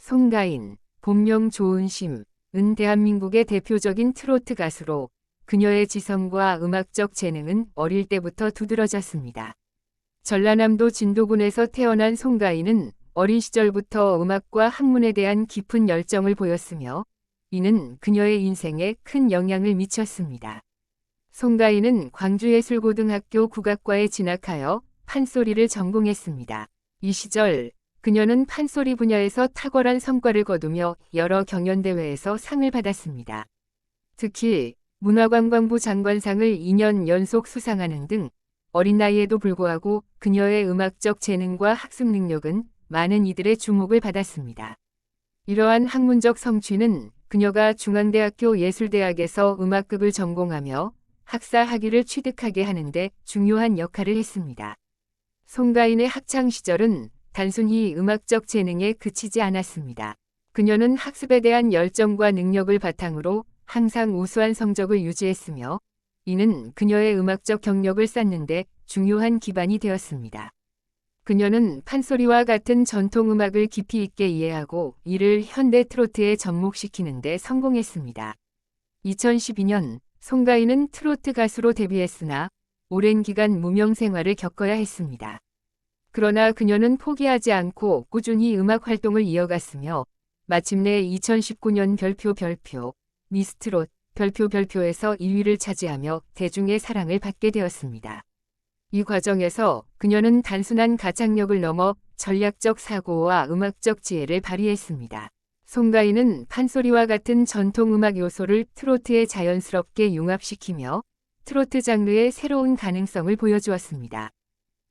송가인, 본명 조은심, 은 대한민국의 대표적인 트로트 가수로 그녀의 지성과 음악적 재능은 어릴 때부터 두드러졌습니다. 전라남도 진도군에서 태어난 송가인은 어린 시절부터 음악과 학문에 대한 깊은 열정을 보였으며 이는 그녀의 인생에 큰 영향을 미쳤습니다. 송가인은 광주예술고등학교 국악과에 진학하여 판소리를 전공했습니다. 이 시절 그녀는 판소리 분야에서 탁월한 성과를 거두며 여러 경연대회에서 상을 받았습니다. 특히 문화관광부 장관상을 2년 연속 수상하는 등 어린 나이에도 불구하고 그녀의 음악적 재능과 학습 능력은 많은 이들의 주목을 받았습니다. 이러한 학문적 성취는 그녀가 중앙대학교 예술대학에서 음악극을 전공하며 학사 학위를 취득하게 하는데 중요한 역할을 했습니다. 송가인의 학창 시절은 단순히 음악적 재능에 그치지 않았습니다. 그녀는 학습에 대한 열정과 능력을 바탕으로 항상 우수한 성적을 유지했으며 이는 그녀의 음악적 경력을 쌓는데 중요한 기반이 되었습니다. 그녀는 판소리와 같은 전통 음악을 깊이 있게 이해하고 이를 현대 트로트에 접목시키는 데 성공했습니다. 2012년 송가인은 트로트 가수로 데뷔했으나 오랜 기간 무명 생활을 겪어야 했습니다. 그러나 그녀는 포기하지 않고 꾸준히 음악 활동을 이어갔으며 마침내 2019년 별표 별표 미스트롯 별표 별표에서 1위를 차지하며 대중의 사랑을 받게 되었습니다. 이 과정에서 그녀는 단순한 가창력을 넘어 전략적 사고와 음악적 지혜를 발휘했습니다. 송가인은 판소리와 같은 전통 음악 요소를 트로트에 자연스럽게 융합시키며 트로트 장르의 새로운 가능성을 보여주었습니다.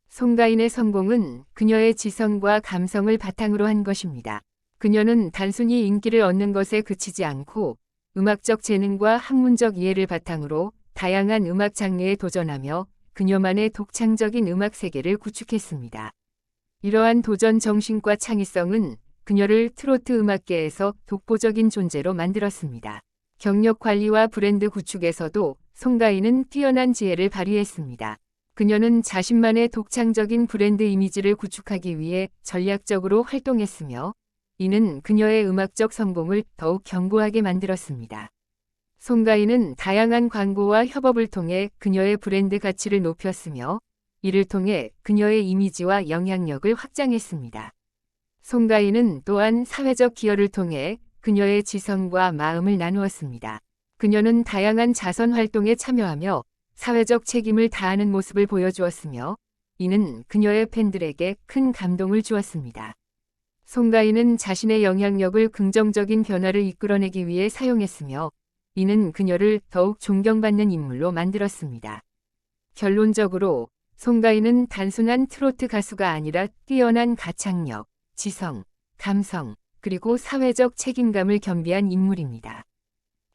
송가인의 성공은 그녀의 지성과 감성을 바탕으로 한 것입니다. 그녀는 단순히 인기를 얻는 것에 그치지 않고 음악적 재능과 학문적 이해를 바탕으로 다양한 음악 장르에 도전하며 그녀만의 독창적인 음악 세계를 구축했습니다. 이러한 도전 정신과 창의성은 그녀를 트로트 음악계에서 독보적인 존재로 만들었습니다. 경력 관리와 브랜드 구축에서도 송가인은 뛰어난 지혜를 발휘했습니다. 그녀는 자신만의 독창적인 브랜드 이미지를 구축하기 위해 전략적으로 활동했으며 이는 그녀의 음악적 성공을 더욱 견고하게 만들었습니다. 송가인은 다양한 광고와 협업을 통해 그녀의 브랜드 가치를 높였으며 이를 통해 그녀의 이미지와 영향력을 확장했습니다. 송가인은 또한 사회적 기여를 통해 그녀의 지성과 마음을 나누었습니다. 그녀는 다양한 자선 활동에 참여하며 사회적 책임을 다하는 모습을 보여주었으며 이는 그녀의 팬들에게 큰 감동을 주었습니다. 송가인은 자신의 영향력을 긍정적인 변화를 이끌어내기 위해 사용했으며 이는 그녀를 더욱 존경받는 인물로 만들었습니다. 결론적으로 송가인은 단순한 트로트 가수가 아니라 뛰어난 가창력, 지성, 감성, 그리고 사회적 책임감을 겸비한 인물입니다.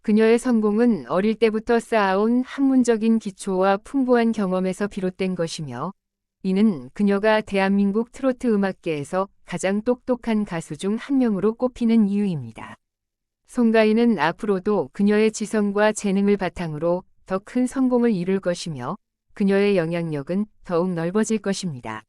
그녀의 성공은 어릴 때부터 쌓아온 학문적인 기초와 풍부한 경험에서 비롯된 것이며 이는 그녀가 대한민국 트로트 음악계에서 가장 똑똑한 가수 중 한 명으로 꼽히는 이유입니다. 송가인은 앞으로도 그녀의 지성과 재능을 바탕으로 더 큰 성공을 이룰 것이며 그녀의 영향력은 더욱 넓어질 것입니다.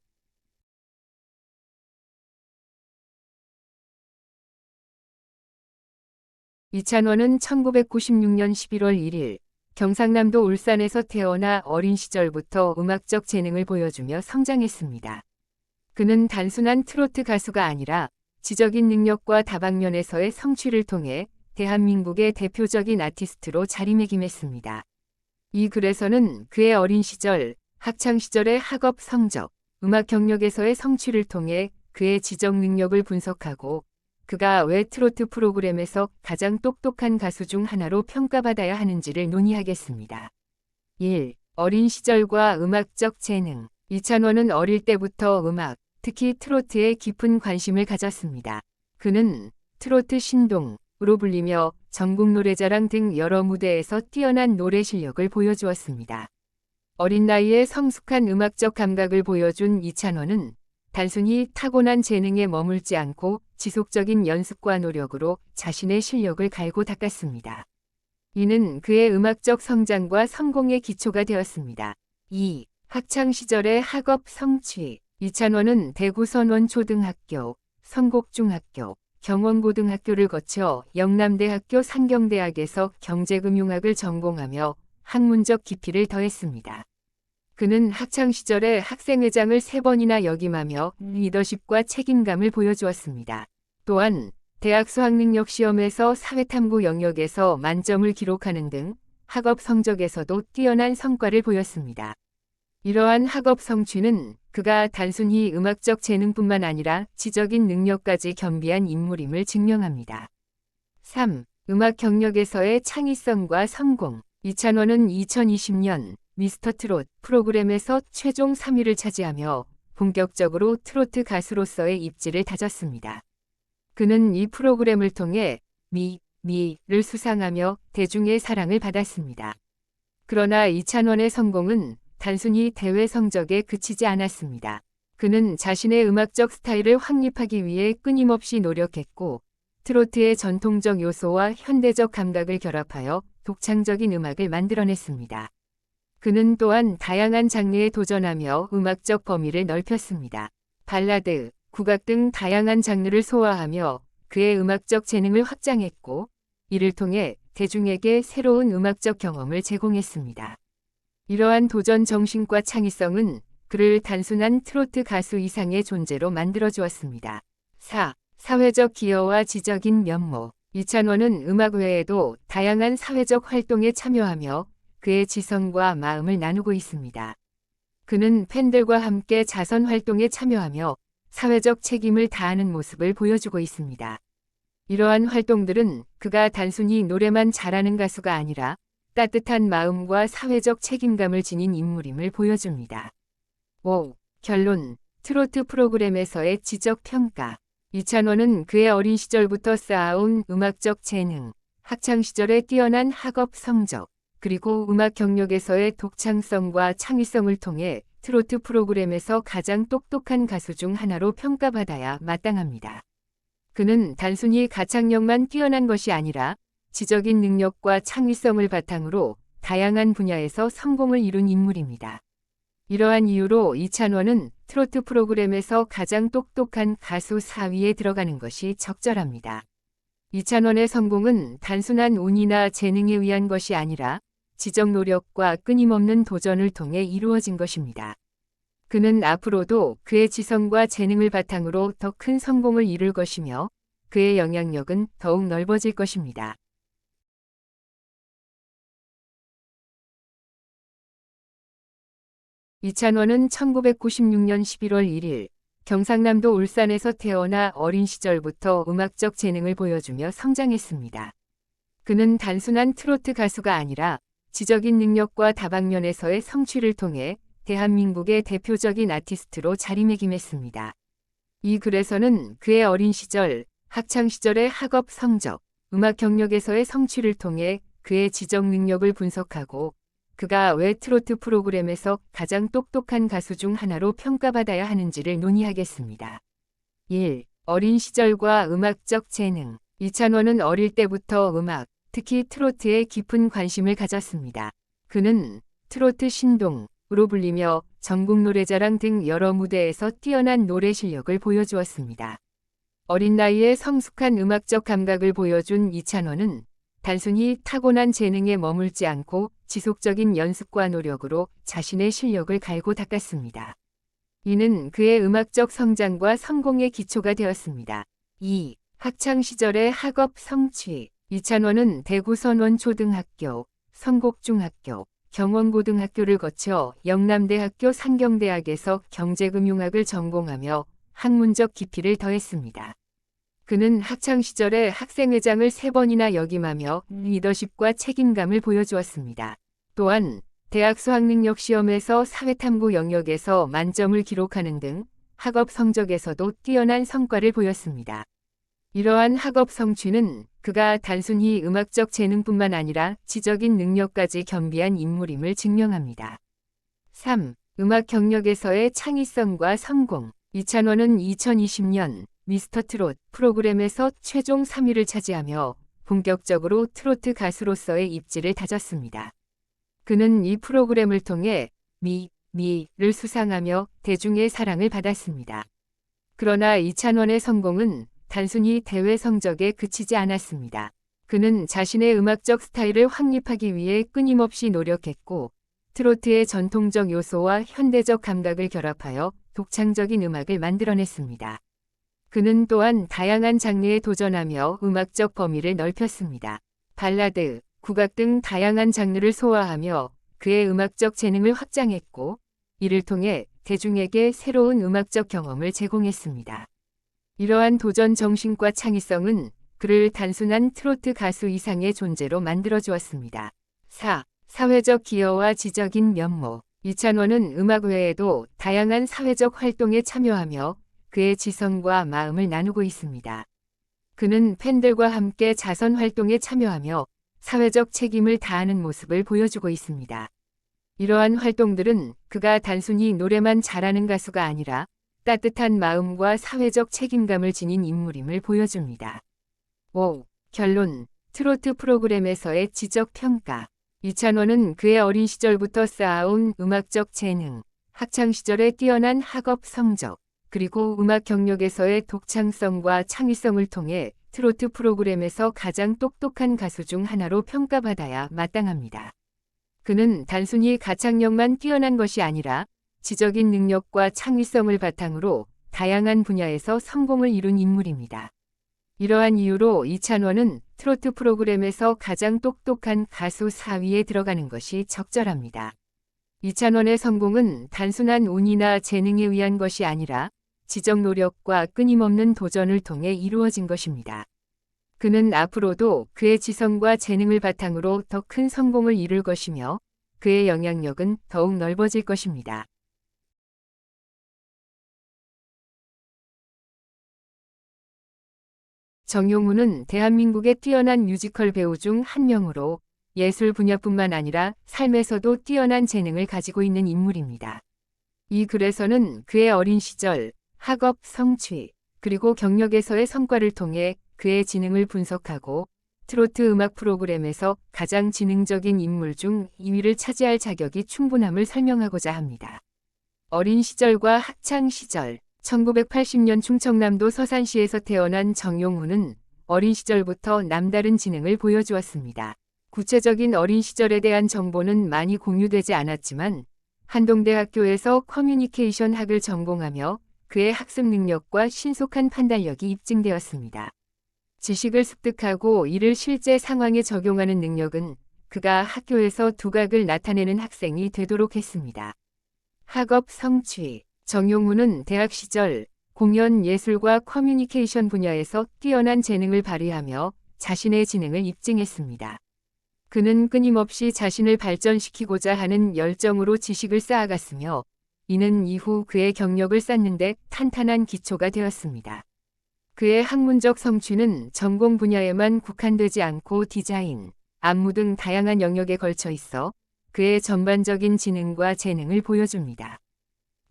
이찬원은 1996년 11월 1일 경상남도 울산에서 태어나 어린 시절부터 음악적 재능을 보여주며 성장했습니다. 그는 단순한 트로트 가수가 아니라 지적인 능력과 다방면에서의 성취를 통해 대한민국의 대표적인 아티스트로 자리매김했습니다. 이 글에서는 그의 어린 시절, 학창 시절의 학업 성적, 음악 경력에서의 성취를 통해 그의 지적 능력을 분석하고 그가 왜 트로트 프로그램에서 가장 똑똑한 가수 중 하나로 평가받아야 하는지를 논의하겠습니다. 1. 어린 시절과 음악적 재능 이찬원은 어릴 때부터 음악, 특히 트로트에 깊은 관심을 가졌습니다. 그는 트로트 신동으로 불리며 전국 노래자랑 등 여러 무대에서 뛰어난 노래 실력을 보여주었습니다. 어린 나이에 성숙한 음악적 감각을 보여준 이찬원은 단순히 타고난 재능에 머물지 않고 지속적인 연습과 노력으로 자신의 실력을 갈고 닦았습니다. 이는 그의 음악적 성장과 성공의 기초가 되었습니다. 2. 학창 시절의 학업 성취 이찬원은 대구 선원 초등학교, 성곡중학교, 경원고등학교를 거쳐 영남대학교 상경대학에서 경제금융학을 전공하며 학문적 깊이를 더했습니다. 그는 학창 시절에 학생회장을 세 번이나 역임하며 리더십과 책임감을 보여주었습니다. 또한 대학 수학능력 시험에서 사회탐구 영역에서 만점을 기록하는 등 학업 성적에서도 뛰어난 성과를 보였습니다. 이러한 학업 성취는 그가 단순히 음악적 재능뿐만 아니라 지적인 능력까지 겸비한 인물임을 증명합니다. 3. 음악 경력에서의 창의성과 성공 이찬원은 2020년 미스터 트롯 프로그램에서 최종 3위를 차지하며 본격적으로 트로트 가수로서의 입지를 다졌습니다. 그는 이 프로그램을 통해 미, 미를 수상하며 대중의 사랑을 받았습니다. 그러나 이찬원의 성공은 단순히 대회 성적에 그치지 않았습니다. 그는 자신의 음악적 스타일을 확립하기 위해 끊임없이 노력했고 트로트의 전통적 요소와 현대적 감각을 결합하여 독창적인 음악을 만들어냈습니다. 그는 또한 다양한 장르에 도전하며 음악적 범위를 넓혔습니다. 발라드, 국악 등 다양한 장르를 소화하며 그의 음악적 재능을 확장했고 이를 통해 대중에게 새로운 음악적 경험을 제공했습니다. 이러한 도전 정신과 창의성은 그를 단순한 트로트 가수 이상의 존재로 만들어 주었습니다. 4. 사회적 기여와 지적인 면모 이찬원은 음악 외에도 다양한 사회적 활동에 참여하며 그의 지성과 마음을 나누고 있습니다. 그는 팬들과 함께 자선 활동에 참여하며 사회적 책임을 다하는 모습을 보여주고 있습니다. 이러한 활동들은 그가 단순히 노래만 잘하는 가수가 아니라 따뜻한 마음과 사회적 책임감을 지닌 인물임을 보여줍니다. 5. 결론 트로트 프로그램에서의 지적 평가 이찬원은 그의 어린 시절부터 쌓아온 음악적 재능, 학창 시절의 뛰어난 학업 성적, 그리고 음악 경력에서의 독창성과 창의성을 통해 트로트 프로그램에서 가장 똑똑한 가수 중 하나로 평가받아야 마땅합니다. 그는 단순히 가창력만 뛰어난 것이 아니라 지적인 능력과 창의성을 바탕으로 다양한 분야에서 성공을 이룬 인물입니다. 이러한 이유로 이찬원은 트로트 프로그램에서 가장 똑똑한 가수 4위에 들어가는 것이 적절합니다. 이찬원의 성공은 단순한 운이나 재능에 의한 것이 아니라 지적 노력과 끊임없는 도전을 통해 이루어진 것입니다. 그는 앞으로도 그의 지성과 재능을 바탕으로 더 큰 성공을 이룰 것이며 그의 영향력은 더욱 넓어질 것입니다. 이찬원은 1996년 11월 1일 경상남도 울산에서 태어나 어린 시절부터 음악적 재능을 보여주며 성장했습니다. 그는 단순한 트로트 가수가 아니라 지적인 능력과 다방면에서의 성취를 통해 대한민국의 대표적인 아티스트로 자리매김했습니다. 이 글에서는 그의 어린 시절, 학창 시절의 학업 성적, 음악 경력에서의 성취를 통해 그의 지적 능력을 분석하고 그가 왜 트로트 프로그램에서 가장 똑똑한 가수 중 하나로 평가받아야 하는지를 논의하겠습니다. 1. 어린 시절과 음악적 재능 이찬원은 어릴 때부터 음악, 특히 트로트에 깊은 관심을 가졌습니다. 그는 트로트 신동으로 불리며 전국 노래자랑 등 여러 무대에서 뛰어난 노래 실력을 보여주었습니다. 어린 나이에 성숙한 음악적 감각을 보여준 이찬원은 단순히 타고난 재능에 머물지 않고 지속적인 연습과 노력으로 자신의 실력을 갈고 닦았습니다. 이는 그의 음악적 성장과 성공의 기초가 되었습니다. 2. 학창 시절의 학업 성취 이찬원은 대구 선원초등학교, 성곡중학교, 경원고등학교를 거쳐 영남대학교 상경대학에서 경제금융학을 전공하며 학문적 깊이를 더했습니다. 그는 학창 시절에 학생회장을 세 번이나 역임하며 리더십과 책임감을 보여주었습니다. 또한 대학 수학능력 시험에서 사회탐구 영역에서 만점을 기록하는 등 학업 성적에서도 뛰어난 성과를 보였습니다. 이러한 학업 성취는 그가 단순히 음악적 재능뿐만 아니라 지적인 능력까지 겸비한 인물임을 증명합니다. 3. 음악 경력에서의 창의성과 성공 이찬원은 2020년 미스터 트롯 프로그램에서 최종 3위를 차지하며 본격적으로 트로트 가수로서의 입지를 다졌습니다. 그는 이 프로그램을 통해 미, 미를 수상하며 대중의 사랑을 받았습니다. 그러나 이찬원의 성공은 단순히 대회 성적에 그치지 않았습니다. 그는 자신의 음악적 스타일을 확립하기 위해 끊임없이 노력했고 트로트의 전통적 요소와 현대적 감각을 결합하여 독창적인 음악을 만들어냈습니다. 그는 또한 다양한 장르에 도전하며 음악적 범위를 넓혔습니다. 발라드, 국악 등 다양한 장르를 소화하며 그의 음악적 재능을 확장했고 이를 통해 대중에게 새로운 음악적 경험을 제공했습니다. 이러한 도전 정신과 창의성은 그를 단순한 트로트 가수 이상의 존재로 만들어 주었습니다. 4. 사회적 기여와 지적인 면모 이찬원은 음악 외에도 다양한 사회적 활동에 참여하며 그의 지성과 마음을 나누고 있습니다. 그는 팬들과 함께 자선 활동에 참여하며 사회적 책임을 다하는 모습을 보여주고 있습니다. 이러한 활동들은 그가 단순히 노래만 잘하는 가수가 아니라 따뜻한 마음과 사회적 책임감을 지닌 인물임을 보여줍니다. 5. 결론 트로트 프로그램에서의 지적 평가 이찬원은 그의 어린 시절부터 쌓아온 음악적 재능, 학창 시절의 뛰어난 학업 성적, 그리고 음악 경력에서의 독창성과 창의성을 통해 트로트 프로그램에서 가장 똑똑한 가수 중 하나로 평가받아야 마땅합니다. 그는 단순히 가창력만 뛰어난 것이 아니라 지적인 능력과 창의성을 바탕으로 다양한 분야에서 성공을 이룬 인물입니다. 이러한 이유로 이찬원은 트로트 프로그램에서 가장 똑똑한 가수 4위에 들어가는 것이 적절합니다. 이찬원의 성공은 단순한 운이나 재능에 의한 것이 아니라 지적 노력과 끊임없는 도전을 통해 이루어진 것입니다. 그는 앞으로도 그의 지성과 재능을 바탕으로 더 큰 성공을 이룰 것이며 그의 영향력은 더욱 넓어질 것입니다. 정용훈은 대한민국의 뛰어난 뮤지컬 배우 중 한 명으로 예술 분야뿐만 아니라 삶에서도 뛰어난 재능을 가지고 있는 인물입니다. 이 글에서는 그의 어린 시절, 학업, 성취, 그리고 경력에서의 성과를 통해 그의 지능을 분석하고 트로트 음악 프로그램에서 가장 지능적인 인물 중 2위를 차지할 자격이 충분함을 설명하고자 합니다. 어린 시절과 학창 시절, 1980년 충청남도 서산시에서 태어난 정용훈은 어린 시절부터 남다른 지능을 보여주었습니다. 구체적인 어린 시절에 대한 정보는 많이 공유되지 않았지만 한동대학교에서 커뮤니케이션 학을 전공하며 그의 학습 능력과 신속한 판단력이 입증되었습니다. 지식을 습득하고 이를 실제 상황에 적용하는 능력은 그가 학교에서 두각을 나타내는 학생이 되도록 했습니다. 학업 성취 정용훈은 대학 시절 공연 예술과 커뮤니케이션 분야에서 뛰어난 재능을 발휘하며 자신의 지능을 입증했습니다. 그는 끊임없이 자신을 발전시키고자 하는 열정으로 지식을 쌓아갔으며 이는 이후 그의 경력을 쌓는데 탄탄한 기초가 되었습니다. 그의 학문적 성취는 전공 분야에만 국한되지 않고 디자인, 안무 등 다양한 영역에 걸쳐 있어 그의 전반적인 지능과 재능을 보여줍니다.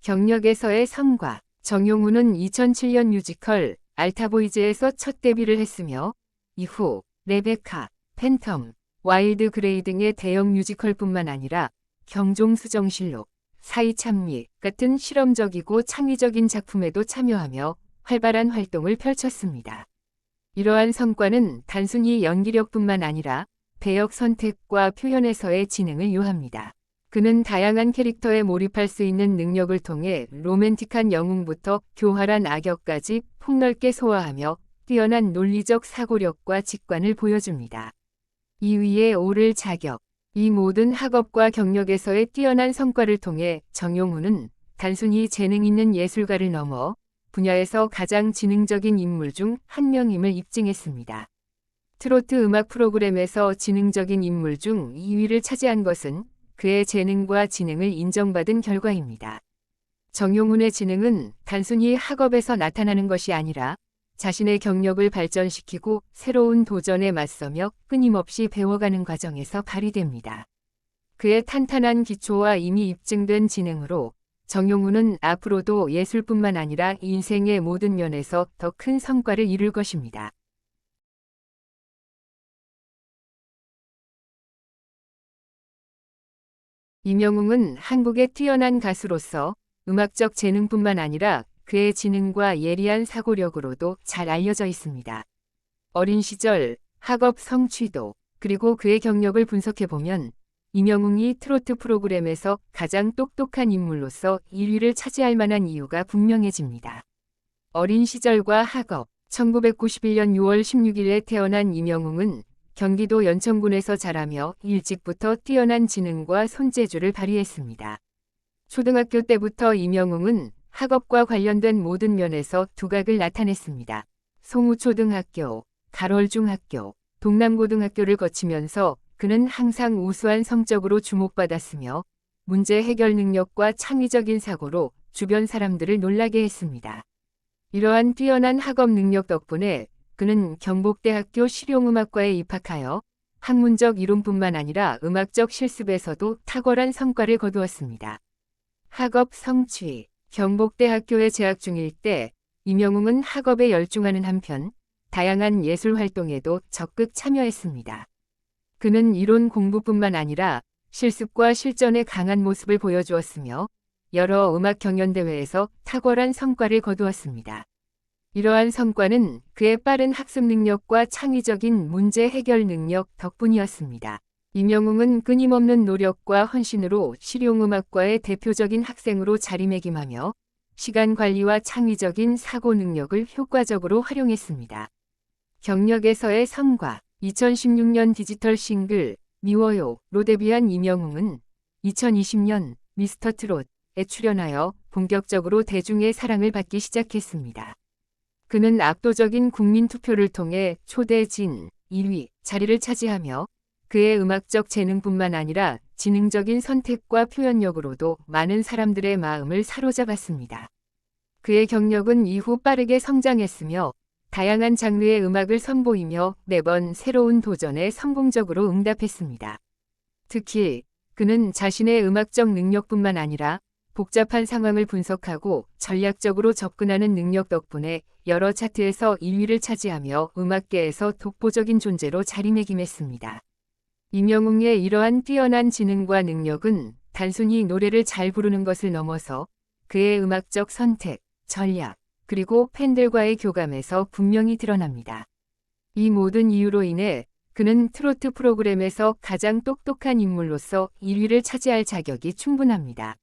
경력에서의 성과 정용훈은 2007년 뮤지컬 알타보이즈에서 첫 데뷔를 했으며 이후 레베카, 팬텀, 와일드 그레이 등의 대형 뮤지컬뿐만 아니라 경종수정실록, 사이참미 같은 실험적이고 창의적인 작품에도 참여하며 활발한 활동을 펼쳤습니다. 이러한 성과는 단순히 연기력뿐만 아니라 배역 선택과 표현에서의 지능을 요합니다. 그는 다양한 캐릭터에 몰입할 수 있는 능력을 통해 로맨틱한 영웅부터 교활한 악역까지 폭넓게 소화하며 뛰어난 논리적 사고력과 직관을 보여줍니다. 2위에 오를 자격 이 모든 학업과 경력에서의 뛰어난 성과를 통해 정용훈은 단순히 재능 있는 예술가를 넘어 분야에서 가장 지능적인 인물 중 한 명임을 입증했습니다. 트로트 음악 프로그램에서 지능적인 인물 중 2위를 차지한 것은 그의 재능과 지능을 인정받은 결과입니다. 정용훈의 지능은 단순히 학업에서 나타나는 것이 아니라 자신의 경력을 발전시키고 새로운 도전에 맞서며 끊임없이 배워가는 과정에서 발휘됩니다. 그의 탄탄한 기초와 이미 입증된 지능으로 정용훈은 앞으로도 예술뿐만 아니라 인생의 모든 면에서 더 큰 성과를 이룰 것입니다. 이명웅은 한국의 뛰어난 가수로서 음악적 재능뿐만 아니라 그의 지능과 예리한 사고력으로도 잘 알려져 있습니다. 어린 시절 학업 성취도 그리고 그의 경력을 분석해보면 임영웅이 트로트 프로그램에서 가장 똑똑한 인물로서 1위를 차지할 만한 이유가 분명해집니다. 어린 시절과 학업 1991년 6월 16일에 태어난 임영웅은 경기도 연천군에서 자라며 일찍부터 뛰어난 지능과 손재주를 발휘했습니다. 초등학교 때부터 임영웅은 학업과 관련된 모든 면에서 두각을 나타냈습니다. 송우초등학교, 가롤중학교, 동남고등학교를 거치면서 그는 항상 우수한 성적으로 주목받았으며 문제 해결 능력과 창의적인 사고로 주변 사람들을 놀라게 했습니다. 이러한 뛰어난 학업 능력 덕분에 그는 경북대학교 실용음악과에 입학하여 학문적 이론뿐만 아니라 음악적 실습에서도 탁월한 성과를 거두었습니다. 학업 성취 경북대학교에 재학 중일 때 임영웅은 학업에 열중하는 한편 다양한 예술 활동에도 적극 참여했습니다. 그는 이론 공부뿐만 아니라 실습과 실전에 강한 모습을 보여주었으며 여러 음악 경연 대회에서 탁월한 성과를 거두었습니다. 이러한 성과는 그의 빠른 학습 능력과 창의적인 문제 해결 능력 덕분이었습니다. 임영웅은 끊임없는 노력과 헌신으로 실용음악과의 대표적인 학생으로 자리매김하며 시간 관리와 창의적인 사고 능력을 효과적으로 활용했습니다. 경력에서의 성과 2016년 디지털 싱글 미워요로 데뷔한 임영웅은 2020년 미스터 트롯에 출연하여 본격적으로 대중의 사랑을 받기 시작했습니다. 그는 압도적인 국민 투표를 통해 초대진 1위 자리를 차지하며 그의 음악적 재능뿐만 아니라 지능적인 선택과 표현력으로도 많은 사람들의 마음을 사로잡았습니다. 그의 경력은 이후 빠르게 성장했으며 다양한 장르의 음악을 선보이며 매번 새로운 도전에 성공적으로 응답했습니다. 특히 그는 자신의 음악적 능력뿐만 아니라 복잡한 상황을 분석하고 전략적으로 접근하는 능력 덕분에 여러 차트에서 1위를 차지하며 음악계에서 독보적인 존재로 자리매김했습니다. 임영웅의 이러한 뛰어난 지능과 능력은 단순히 노래를 잘 부르는 것을 넘어서 그의 음악적 선택, 전략, 그리고 팬들과의 교감에서 분명히 드러납니다. 이 모든 이유로 인해 그는 트로트 프로그램에서 가장 똑똑한 인물로서 1위를 차지할 자격이 충분합니다.